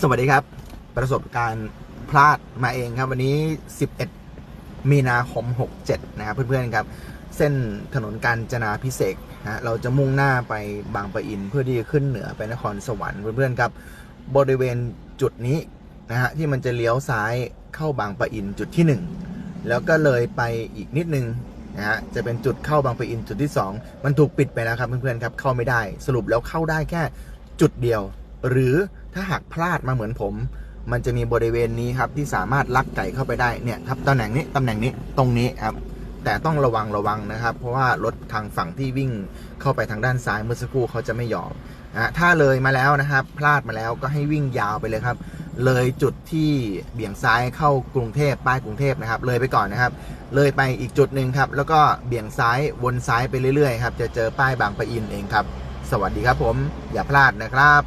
สวัสดีครับ ประสบการณ์พลาดมาเองครับ วันนี้ 11 มีนาคม 67 นะครับ เพื่อนๆครับ เส้นถนนกาญจนาพิเศษกนะเราจะมุ่งหน้าไปบางปะอินเพื่อที่จะขึ้นเหนือไปนครสวรรค์เพื่อนๆครับ บริเวณจุดนี้นะฮะที่มันจะเลี้ยวซ้ายเข้าบางปะอินจุดที่ 1 แล้วก็เลยไปอีกนิดนึงนะฮะจะเป็นจุดเข้าบางปะอินจุดที่ 2 มันถูกปิดไปแล้วครับเพื่อนๆครับเข้าไม่ได้สรุปแล้วเข้าได้แค่จุดเดียว หรือถ้าหากพลาดมาเหมือนผม มันจะมีบริเวณนี้ครับที่สามารถลักไก่เข้าไปได้เนี่ยครับตำแหน่งนี้ตำแหน่งนี้ตรงนี้ครับแต่ต้องระวังระวังนะครับ เพราะว่ารถทางฝั่งที่วิ่งเข้าไปทางด้านซ้ายเมื่อสักครู่เขาจะไม่ยอมนะฮะถ้าเลยมาแล้วนะครับ พลาดมาแล้วก็ให้วิ่งยาวไปเลยครับ เลยจุดที่เบี่ยงซ้ายเข้ากรุงเทพป้ายกรุงเทพนะครับ เลยไปก่อนนะครับ เลยไปอีกจุดหนึ่งครับ แล้วก็เบี่ยงซ้ายวนซ้ายไปเรื่อยๆครับจะเจอป้ายบางปะอินเองครับ สวัสดีครับผมอย่าพลาดนะครับ